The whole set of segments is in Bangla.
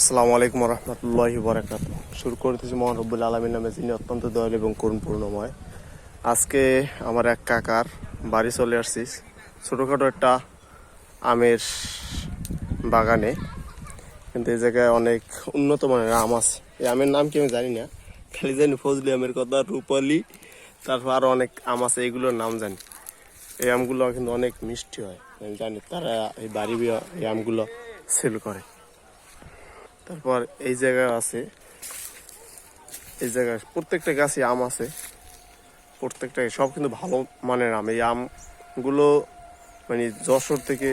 আসসালামু আলাইকুম রহমতুল্লাহি বরাকাত শুরু করতেছি মোহান রব্বুল আলমীর নামে, যিনি অত্যন্ত দয়ালু এবং করুণপূর্ণময়। আজকে আমার এক কাকার বাড়ি চলে আসছি, ছোটোখাটো একটা আমের বাগানে। কিন্তু এই জায়গায় অনেক উন্নত মানের আম আছে। এই আমের নাম কি আমি জানি না, খালি জানি ফজলি আমের কথা, রূপালি, তারপর আরও অনেক আম আছে এগুলোর নাম জানি। এই আমগুলো কিন্তু অনেক মিষ্টি হয়, আমি জানি তারা এই বাড়ি এই আমগুলো সেল করে। তারপর এই জায়গায় আছে। এই জায়গায় প্রত্যেকটা গাছে আম আছে। প্রত্যেকটা সব কিন্তু ভালো মানের আম। এই আমগুলো মানে যশোর থেকে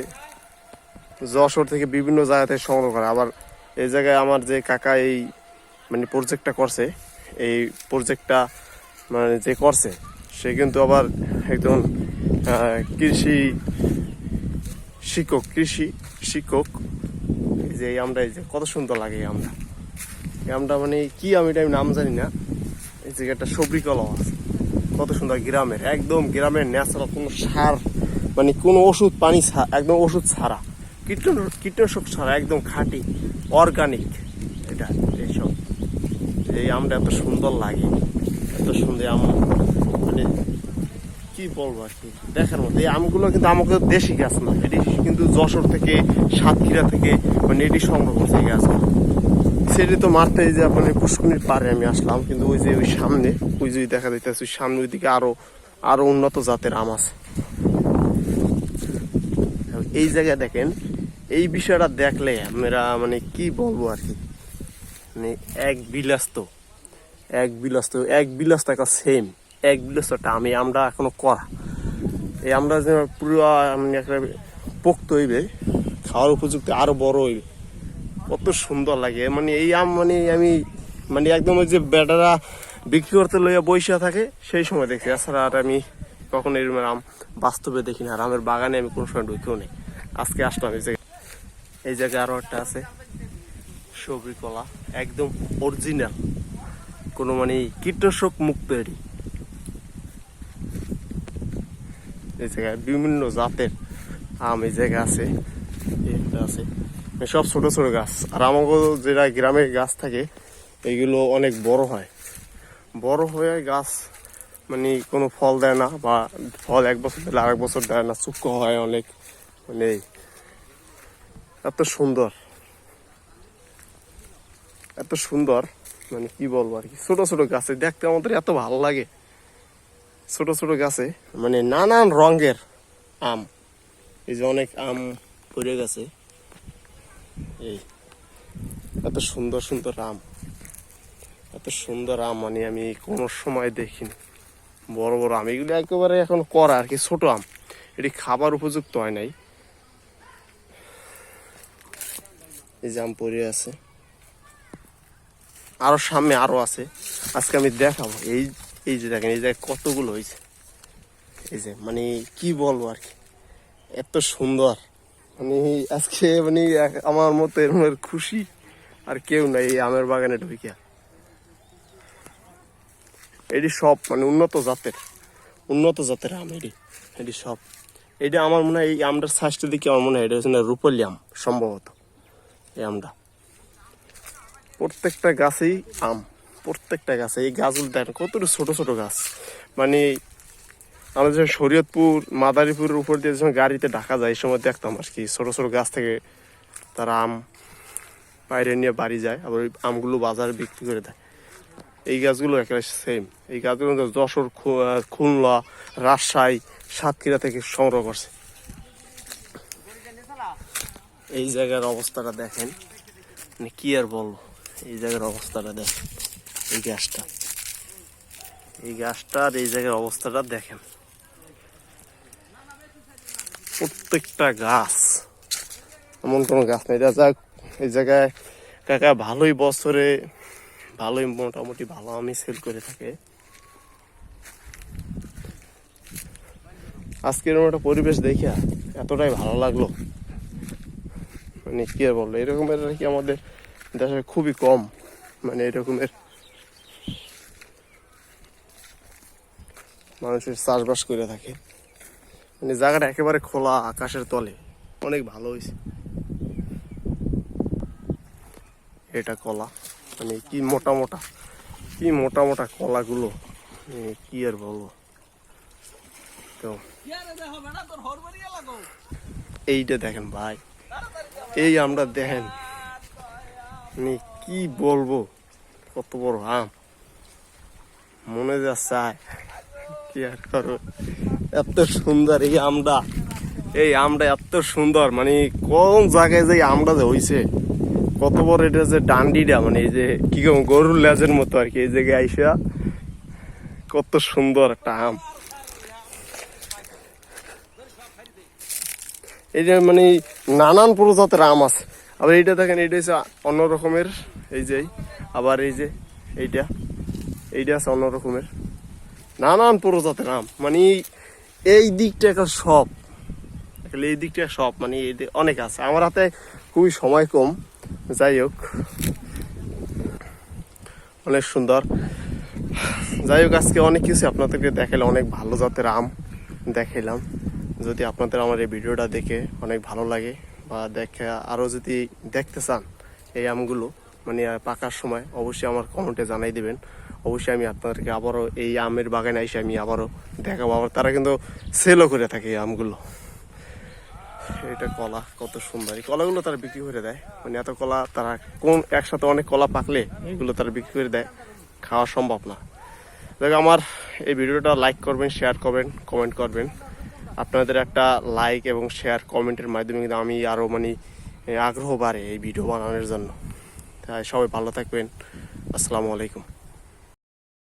যশোর থেকে বিভিন্ন জায়গা থেকে সংগ্রহ করে। আবার এই জায়গায় আমার যে কাকা এই মানে প্রজেক্টটা করছে, এই প্রজেক্টটা মানে যে করছে, সে কিন্তু আবার একজন কৃষি শিক্ষক কৃষি শিক্ষক। যে এই আমটা এই যে, কত সুন্দর লাগে এই আমটা। এই আমটা মানে কি আমি এটা আমি নাম জানি না। এই যে একটা সবরি কলাও আছে। কত সুন্দর গ্রামের, একদম গ্রামের ন্যাচারাল কোনো সার মানে কোনো ওষুধ, পানি একদম ওষুধ ছাড়া। কীটন, কীটনাশক ছাড়া, একদম খাঁটি অর্গানিক এটা, এইসব। এই আমটা এত সুন্দর লাগে, এত সুন্দর আম। কি বলব আর কি? দেখার মতো। এই আমগুলো কিন্তু আমাকে দেশি গাছ না, এটি কিন্তু যশোর থেকে, সাতক্ষীরা থেকে মানে এটি সংগ্রহ করছে এই সেটি তো মারতে যে আপনার পুষ্কুনির পারে আমি আসলাম, কিন্তু ওই যে ওই সামনে, ওই যে দেখা যাইতেছে, ওই সামনে ওই দিকে আরও আরও উন্নত জাতের আম আছে। এই জায়গায় দেখেন, এই বিষয়টা দেখলে আমরা মানে কি বলব আর কি? মানে এক বিলাস্ত এক বিলাস্ত এক বিলাস্ত একটা সেম এক বিলাস্তটা আমি আমরা এখনও করা এই আমরা যে পুরো মানে একটা পোক্ত হইবে খাওয়ার উপযুক্ত আরও বড় হইবে। কত সুন্দর লাগে। মানে এই আম মানে আমি মানে একদম ওই যে বেটারা বিক্রি করতে লইয়া বৈশা থাকে, সেই সময় দেখি এছাড়া আর আমি কখনো এরকম আম বাস্তবে দেখি না। আর আমের বাগানে আমি কোনো সময় ঢুকেও নেই। আজকে আসলাম এই জায়গায়। এই জায়গায় আরও একটা আছে সবরি কলা একদম অরিজিনাল কোনো মানে কীটনাশক মুক্ত এটি। এই জায়গায় বিভিন্ন জাতের আম এই জায়গায় আছে আছে। সব ছোট ছোট গাছ। আর আমাকে যেটা গ্রামে গাছ থাকে এগুলো অনেক বড় হয়। বড় হয়ে গাছ মানে কোনো ফল দেয় না বা ফল এক বছর দিলে আরেক বছর দেয় না শুক্ষ হয় অনেক। মানে এত সুন্দর। এত সুন্দর মানে কি বলব আর কি। ছোট ছোট গাছে, দেখতে আমাদের এত ভালো লাগে। ছোট ছোট গাছে মানে নানান রঙের আম। এই যে অনেক আম পড়ে গেছে। এই, এত সুন্দর সুন্দর আম। এত সুন্দর আম মানে আমি কোনো সময় দেখিনি। বড় বড় আম, এগুলো একেবারে এখন করা আর কি, ছোট আম। এটি খাবার উপযুক্ত হয় নাই। এই যে আম পড়ে আছে। আরও সামনে আরও আছে। আজকে আমি দেখাবো। এই এই যে দেখেন, এই জায়গায় কতগুলো হয়েছে। এই যে মানে কি বলব আর কি। এত সুন্দর। মানে আজকে মানে আমার মতো এরকম খুশি আর কেউ নাই এই আমের বাগানে ঢুকিয়া এটি সব মানে উন্নত জাতের উন্নত জাতের আম এটি এটি সব। এটা আমার মনে হয় এই আমটার সাইজটা দেখে আমার মনে হয় এটা হচ্ছে না রূপলি আম, সম্ভবত, এই আমটা। প্রত্যেকটা গাছেই আম। প্রত্যেকটা গাছে, এই গাছগুলো দেখেন কতটা ছোট ছোট গাছ। মানে আমাদের যখন শরীয়তপুর, মাদারীপুরের উপর দিয়ে যখন গাড়িতে ঢাকা যায়, এই সময় দেখতাম আর কি, ছোটো ছোটো গাছ থেকে তারা আম বাইরে নিয়ে বাড়ি যায়, আবার ওই আমগুলো বাজারে বিক্রি করে দেয়। এই গাছগুলো একেবারে সেম এই গাছগুলো যশোর খুলনা, রাজশাহী, সাতক্ষীরা থেকে সংগ্রহ করছে। এই জায়গার অবস্থাটা দেখেন। মানে কি আর বলব? এই জায়গার অবস্থাটা দেখেন। এই গাছটা এই গাছটা এই জায়গার অবস্থাটা দেখেন। প্রত্যেকটা গাছ। এমন কোনো গাছ নেই। এটা যাক, এই জায়গায় কাকা ভালোই বছরে, ভালোই মোটামুটি ভালো আমি সেল করে থাকে। আজকের একটা পরিবেশ দেখিয়া এতটাই ভালো লাগল। মানে কি আর বলব, এরকমের আর কি আমাদের দেশে খুবই কম। মানে এরকমের মানুষের চাষবাস করে থাকে। মানে জায়গাটা একেবারে খোলা আকাশের তলে। অনেক ভালো হয়েছে। এটা কলা। মানে কি মোটা মোটা, কি মোটা মোটা কলাগুলো। কি আর বলব। তো এইটা দেখেন ভাই। এই আমরা দেখেন। মানে কি বলব, কত বড় আম। মনে যা চায় কি আর করো এত সুন্দর এই আমটা এই আমটা এত সুন্দর মানে কোন জায়গায় যে আমটা যে হইছে? কত বড় এটা যে ডান্ডিটা মানে এই যে কি কম গরুর লেজের মতো আর কি, এই জায়গায় আইসা কত সুন্দর একটা আম। এই যে মানে নানান প্রজাতের আম আছে। আবার এইটা দেখেন, এইটা হচ্ছে অন্য রকমের, এই যে, আবার এই যে এইটা এইটা আছে অন্য রকমের। নানান প্রজাতের আম মানে এই দিকটা একটা সব। এই দিকটা সব মানে এই অনেক আছে। আমার হাতে খুবই সময় কম। যাই হোক। অনেক সুন্দর। যাই হোক, আজকে অনেক কিছু আপনাদেরকে দেখালে অনেক ভালো জাতের আম দেখাইলাম। যদি আপনাদের আমার এই ভিডিওটা দেখে অনেক ভালো লাগে, বা দেখে আরও যদি দেখতে চান এই আমগুলো মানে পাকার সময়, অবশ্যই আমার কমেন্টে জানাই দিবেন। অবশ্যই আমি আপনাদেরকে আবারও এই আমের বাগানে এসে আমি আবারও দেখাবো। আবার তারা কিন্তু সেলও করে থাকে এই আমগুলো। এটা কলা, কত সুন্দর। এই কলাগুলো তারা বিক্রি করে দেয়। মানে এত কলা তারা কোন একসাথে অনেক কলা পাকলে এগুলো তারা বিক্রি করে দেয়। খাওয়া সম্ভব না। দেখ আমার এই ভিডিওটা লাইক করবেন শেয়ার করবেন কমেন্ট করবেন। আপনাদের একটা লাইক এবং শেয়ার কমেন্টের মাধ্যমে কিন্তু আমি আরও মানে আগ্রহ বাড়ে এই ভিডিও বানানোর জন্য। তাই সবাই ভালো থাকবেন। আসসালামু আলাইকুম।